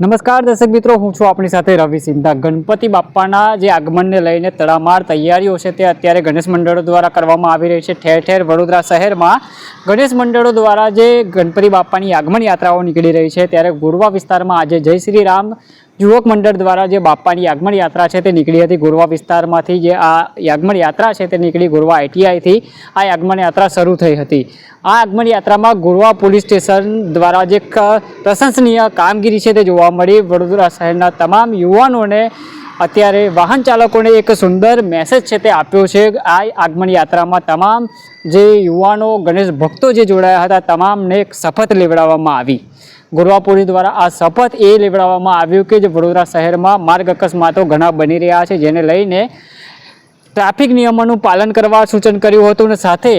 નમસ્કાર દર્શક મિત્રો, હું છું આપણી સાથે રવિ સિંધા. ગણપતિ બાપ્પાના જે આગમનને લઈને તડામાર તૈયારીઓ છે તે અત્યારે ગણેશ મંડળો દ્વારા કરવામાં આવી રહી છે. ઠેર ઠેર વડોદરા શહેરમાં ગણેશ મંડળો દ્વારા જે ગણપતિ બાપ્પાની આગમન યાત્રાઓ નીકળી રહી છે. ત્યારે ગોરવા વિસ્તારમાં આજે જય શ્રી રામ યુવક મંડળ દ્વારા જે બાપ્પાની યાગમણ યાત્રા છે તે નીકળી હતી ગોરવા વિસ્તારમાંથી જે આ યાગમણ યાત્રા છે તે નીકળી ગોરવા આઈટીઆઈથી આ યાગમણ યાત્રા શરૂ થઈ હતી. આ આગમન યાત્રામાં ગોરવા પોલીસ સ્ટેશન દ્વારા જે પ્રશંસનીય કામગીરી છે તે જોવા મળી. વડોદરા શહેરના તમામ યુવાનોને અત્યારે વાહન ચાલકોને એક સુંદર મેસેજ છે તે આપ્યો છે. આ આગમન યાત્રામાં તમામ જે યુવાનો, ગણેશ ભક્તો જે જોડાયા હતા, તમામને એક શપથ લેવડાવવામાં આવી. ગોરવા પોલીસ દ્વારા આ શપથ એ લેવડાવવામાં આવ્યું કે જે વડોદરા શહેરમાં માર્ગ અકસ્માતો ઘણા બની રહ્યા છે, જેને લઈને ટ્રાફિક નિયમોનું પાલન કરવા સૂચન કર્યું હતું અને સાથે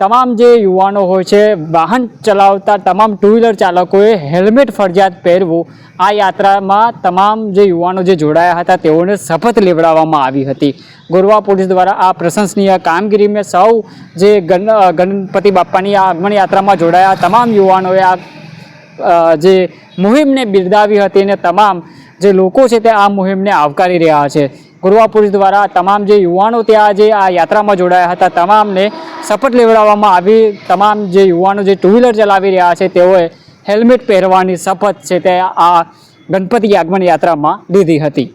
તમામ જે યુવાનો હોય છે, વાહન ચલાવતા તમામ ટુ વ્હીલર ચાલકોએ હેલ્મેટ ફરજિયાત પહેરવું, આ યાત્રામાં તમામ જે યુવાનો જે જોડાયા હતા, તેઓને શપથ લેવડાવવામાં આવી હતી. ગોરવા પોલીસ દ્વારા આ પ્રશંસનીય કામગીરીમાં સૌ જે ગણ, ગણપતિ બાપ્પાની આ આગમન યાત્રામાં જોડાયા, તમામ યુવાનોએ આ જે મુહિમને બિરદાવી હતી અને તમામ જે લોકો છે તે આ મુહિમને આવકારી રહ્યા છે. ગુરવા દ્વારા તમામ જે યુવાનો ત્યાં જે આ યાત્રામાં જોડાયા હતા, તમામને શપથ લેવડાવવામાં આવી, તમામ જે યુવાનો જે ટુ વ્હીલર ચલાવી રહ્યા છે તેઓએ હેલ્મેટ પહેરવાની શપથ છે તે આ ગણપતિ આગમન યાત્રામાં લીધી હતી.